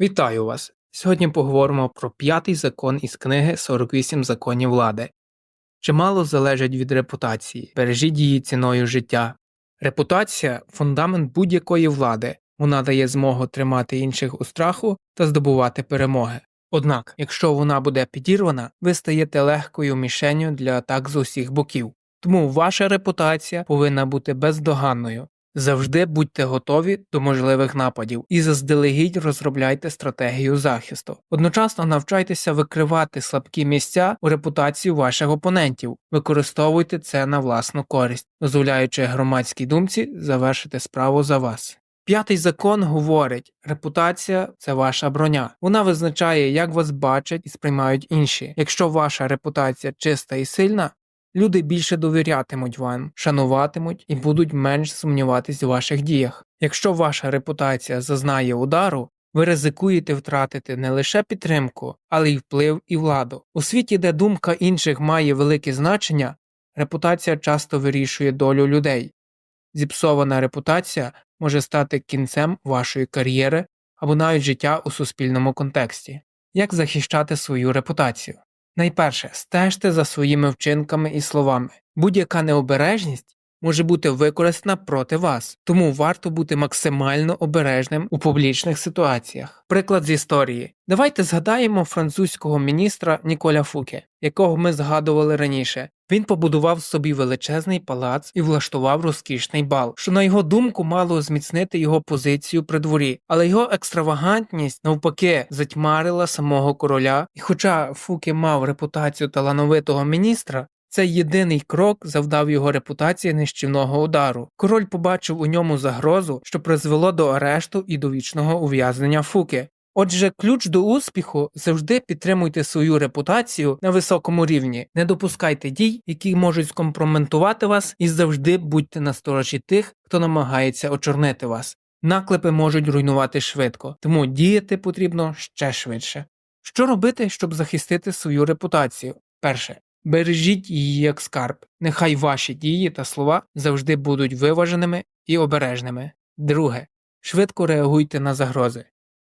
Вітаю вас! Сьогодні поговоримо про п'ятий закон із книги 48 законів влади. Чимало залежить від репутації, бережіть її ціною життя. Репутація фундамент будь-якої влади, вона дає змогу тримати інших у страху та здобувати перемоги. Однак, якщо вона буде підірвана, ви стаєте легкою мішенню для атак з усіх боків. Тому ваша репутація повинна бути бездоганною. Завжди будьте готові до можливих нападів і заздалегідь розробляйте стратегію захисту. Одночасно навчайтеся викривати слабкі місця у репутації ваших опонентів, використовуйте це на власну користь, дозволяючи громадській думці завершити справу за вас. П'ятий закон говорить, репутація це ваша броня. Вона визначає, як вас бачать і сприймають інші. Якщо ваша репутація чиста і сильна, Люди більше довірятимуть вам, шануватимуть і будуть менш сумніватись у ваших діях. Якщо ваша репутація зазнає удару, ви ризикуєте втратити не лише підтримку, але й вплив і владу. У світі, де думка інших має велике значення, репутація часто вирішує долю людей. Зіпсована репутація може стати кінцем вашої кар'єри або навіть життя у суспільному контексті. Як захищати свою репутацію? Найперше, стежте за своїми вчинками і словами. Будь-яка необережність може бути використана проти вас, тому варто бути максимально обережним у публічних ситуаціях. Приклад з історії. Давайте згадаємо французького міністра Ніколя Фуке, якого ми згадували раніше. Він побудував собі величезний палац і влаштував розкішний бал, що на його думку мало зміцнити його позицію при дворі, але його екстравагантність навпаки затьмарила самого короля. І хоча Фуке мав репутацію талановитого міністра, цей єдиний крок завдав його репутації нищівного удару. Король побачив у ньому загрозу, що призвело до арешту і до вічного ув'язнення Фуки. Отже, ключ до успіху завжди підтримуйте свою репутацію на високому рівні, не допускайте дій, які можуть скомпроментувати вас, і завжди будьте насторожі тих, хто намагається очорнити вас. Наклепи можуть руйнувати швидко, тому діяти потрібно ще швидше. Що робити, щоб захистити свою репутацію? Перше. Бережіть її як скарб. Нехай ваші дії та слова завжди будуть виваженими і обережними. Друге. Швидко реагуйте на загрози.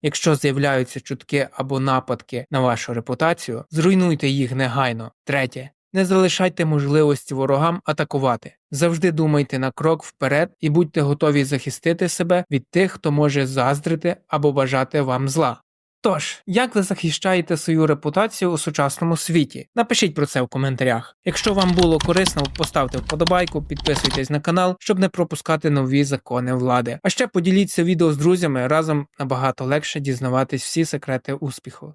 Якщо з'являються чутки або нападки на вашу репутацію, зруйнуйте їх негайно. Третє. Не залишайте можливості ворогам атакувати. Завжди думайте на крок вперед і будьте готові захистити себе від тих, хто може заздрити або бажати вам зла. Тож, як ви захищаєте свою репутацію у сучасному світі? Напишіть про це в коментарях. Якщо вам було корисно, поставте вподобайку, підписуйтесь на канал, щоб не пропускати нові закони влади. А ще поділіться відео з друзями разом набагато легше дізнаватись всі секрети успіху.